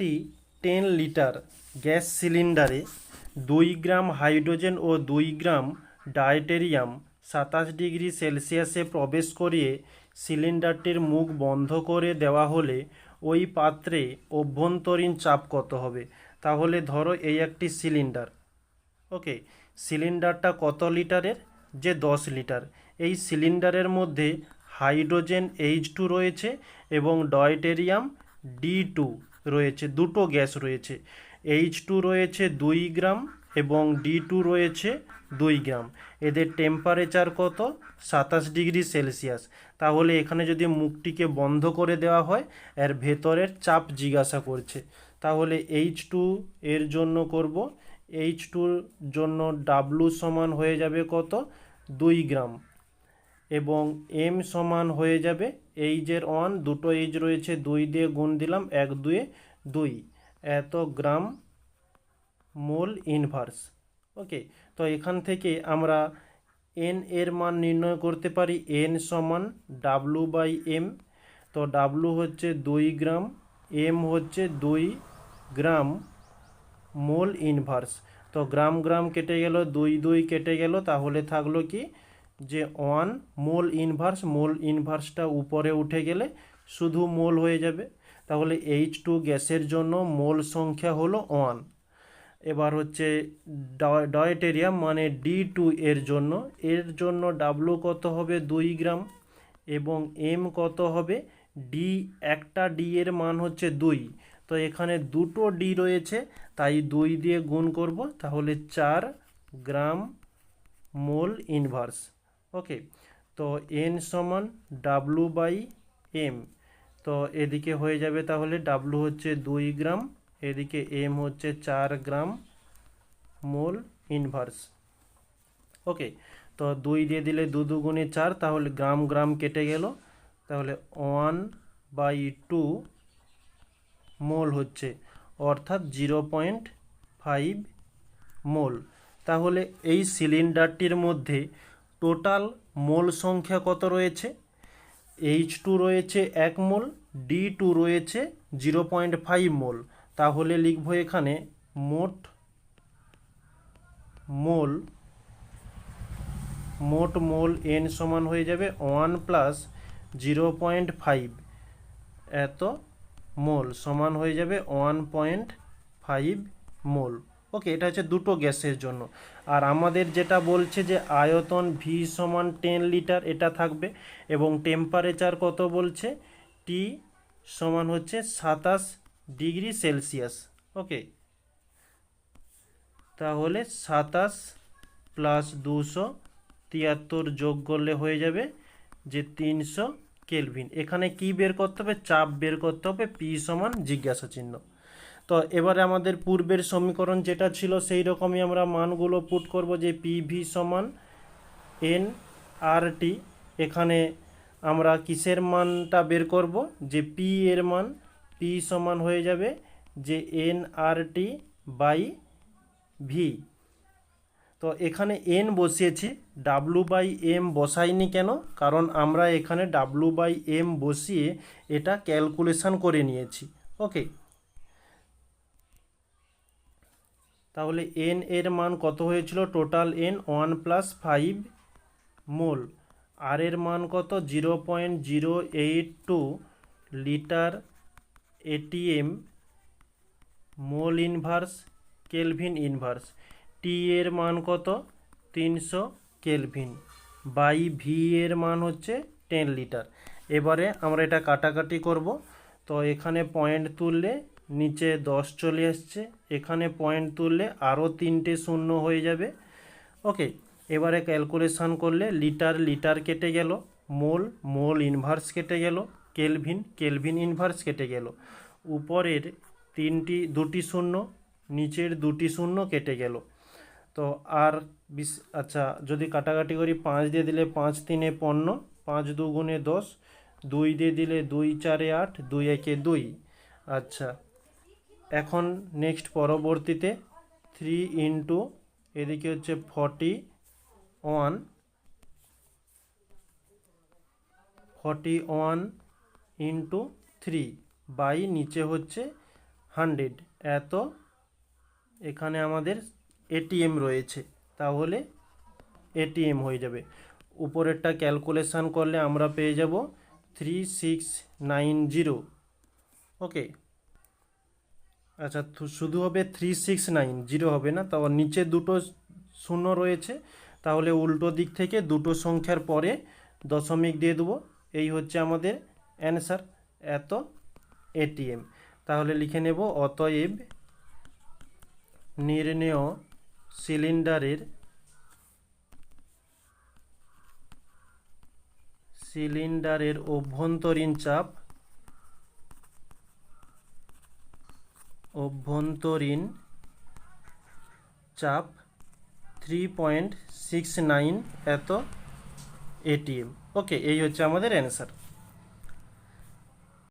একটি ten litre gas সিলিন্ডারে দুই গ্রাম hydrogen ও দুই গ্রাম ডায়টেরিয়াম সাতাশ ডিগ্রি সেলসিয়াসে প্রবেশ করিয়ে সিলিন্ডারটির মুখ বন্ধ করে দেওয়া হলে ওই পাত্রে অভ্যন্তরীণ চাপ কত হবে? তাহলে ধরো এই একটি সিলিন্ডার। ওকে, সিলিন্ডারটা কত লিটারের? যে দশ লিটার। এই সিলিন্ডারের মধ্যে হাইড্রোজেন এইচ টু রয়েছে এবং ডয়টেরিয়াম ডি টু। রয়েছে, দুটো গ্যাস রয়েছে। এইচ টু রয়েছে দুই গ্রাম এবং ডি টু রয়েছে দুই গ্রাম। এদের টেম্পারেচার কত? সাতাশ ডিগ্রি সেলসিয়াস। তাহলে এখানে যদি মুখটিকে বন্ধ করে দেওয়া হয়, এর ভেতরের চাপ জিজ্ঞাসা করছে। তাহলে এইচ টু এর জন্য করব। এইচ টুর জন্য ডাব্লু সমান হয়ে যাবে কত? দুই গ্রাম। এবং এম সমান হয়ে যাবে এইচের ওয়ান দুটো এইচ রয়েছে, দুই দিয়ে গুণ দিলাম, এক, দুয়ে দুই। এত গ্রাম মোল ইনভার্স ওকে তো এখান থেকে আমরা এন এর মান নির্ণয় করতে পারি এন সমান ডাব্লু বাই এম তো ডাব্লু হচ্ছে দুই গ্রাম এম হচ্ছে দুই গ্রাম মোল ইনভার্স তো গ্রাম গ্রাম কেটে গেল, দুই দুই কেটে গেল, তাহলে থাকল কি? যে ওয়ান মোল ইনভার্স, মোল ইনভার্সটা উপরে উঠে গেলে শুধু মোল হয়ে যাবে। তাহলে এইচ টু গ্যাসের জন্য মোল সংখ্যা হলো ওয়ান। এবার হচ্ছে ডয়- ডয়েটেরিয়াম মানে ডি টু এর জন্য। এর জন্য ডাব্লু কত হবে? দুই গ্রাম। এবং এম কত হবে? ডি একটা ডি এর মান হচ্ছে দুই। তো এখানে দুটো ডি রয়েছে, তাই দুই দিয়ে গুণ করব। তাহলে চার গ্রাম মোল ইনভার্স। ওকে, তো এন সমান ডাব্লু বাই এম তো এদিকে হয়ে যাবে তাহলে ডাব্লু হচ্ছে দুই গ্রাম, এদিকে এম হচ্ছে চার গ্রাম মোল ইনভার্স ওকে, তো দুই দিয়ে দিলে দু দুগুণে চার, তাহলে গ্রাম গ্রাম কেটে গেল, তাহলে ওয়ান বাই টু মোল হচ্ছে, অর্থাৎ জিরো পয়েন্ট ফাইভ মোল, তাহলে এই সিলিন্ডারটির মধ্যে টোটাল মোল সংখ্যা কত রয়েছে? এইচ টু রয়েছে এক মোল ডি টু রয়েছে জিরো পয়েন্ট ফাইভ মোল। তাহলে লিখব এখানে মোট, মোল মোট মোল এন সমান হয়ে যাবে one plus zero point five এত মোল সমান হয়ে যাবে one point five mole. Okay, এটা হচ্ছে দুটো গ্যাসের জন্য। আর আমাদের যেটা বলছে যে আয়তন ভি সমান টেন লিটার এটা থাকবে। এবং টেম্পারেচার কত বলছে? টি সমান হচ্ছে সাতাশ ডিগ্রি সেলসিয়াস। ওকে? তাহলে সাতাশ প্লাস দুশো তিয়াত্তর যোগ করলে হয়ে যাবে যে তিনশো কেলভিন। এখানে কি বের করতে হবে? চাপ বের করতে হবে পি সমান জিজ্ঞাসা চিহ্ন তো এবারে আমাদের পূর্বের সমীকরণ যেটা ছিল, সেই রকমই আমরা মানগুলো পুট করব যে পি ভি সমান এন আর টি এখানে আমরা কিসের মানটা বের করব? যে পি এর মান পি সমান হয়ে যাবে যে N R T by V তো এখানে এন বসিয়েছি ডাব্লু বাই এম বসাইনি কেন? কারণ আমরা এখানে ডাব্লু বাই এম বসিয়ে এটা ক্যালকুলেশান করে নিয়েছি। ওকে তাহলে এন এর মান কত হয়েছিল? Total N one plus five mole R এর মান কত? Zero point zero eight two litre ATM mole inverse kelvin inverse T এর মান কত? তিনশো কেলভিন বাই ভি এর মান হচ্ছে টেন লিটার এবারে আমরা এটা কাটাকাটি করব। তো এখানে পয়েন্ট তুললে নিচে দশ চলে আসছে, এখানে পয়েন্ট তুললে আরও তিনটে শূন্য হয়ে যাবে। ওকে এবারে ক্যালকুলেশন করলে লিটার লিটার কেটে গেল মোল মোল ইনভার্স কেটে গেল কেলভিন কেলভিন ইনভার্স কেটে গেল। উপরের তিনটি, দুটি শূন্য, নিচের দুটি শূন্য কেটে গেল। তো আর বিশ আচ্ছা যদি কাটাকাটি করি পাঁচ দিয়ে দিলে পাঁচ তিনে পণ্য পাঁচ দুগুণে দশ, দুই দিয়ে দিলে দুই চারে আট, দুই একে দুই। আচ্ছা এখন নেক্সট পরবর্তীতে থ্রি ইন্টু এদিকে হচ্ছে forty one forty one into three by নিচে হচ্ছে হান্ড্রেড এত এখানে আমাদের এটিএম রয়েছে, তাহলে এটিএম হয়ে যাবে। উপরেরটা ক্যালকুলেশান করলে আমরা পেয়ে যাব three six nine zero okay আচ্ছা তো শুধু হবে থ্রি সিক্স নাইন জিরো হবে না? তাও নিচে দুটো শূন্য রয়েছে। তাহলে উল্টো দিক থেকে দুটো সংখ্যার পরে দশমিক দিয়ে দেবো। এই হচ্ছে আমাদের অ্যান্সার এত এটিএম তাহলে লিখে নেব, অতএব নির্ণেয় সিলিন্ডারের সিলিন্ডারের অভ্যন্তরীণ চাপ অভ্যন্তরীণ চাপ থ্রি পয়েন্ট সিক্স নাইন এত এটিএম ওকে এই হচ্ছে আমাদের অ্যান্সার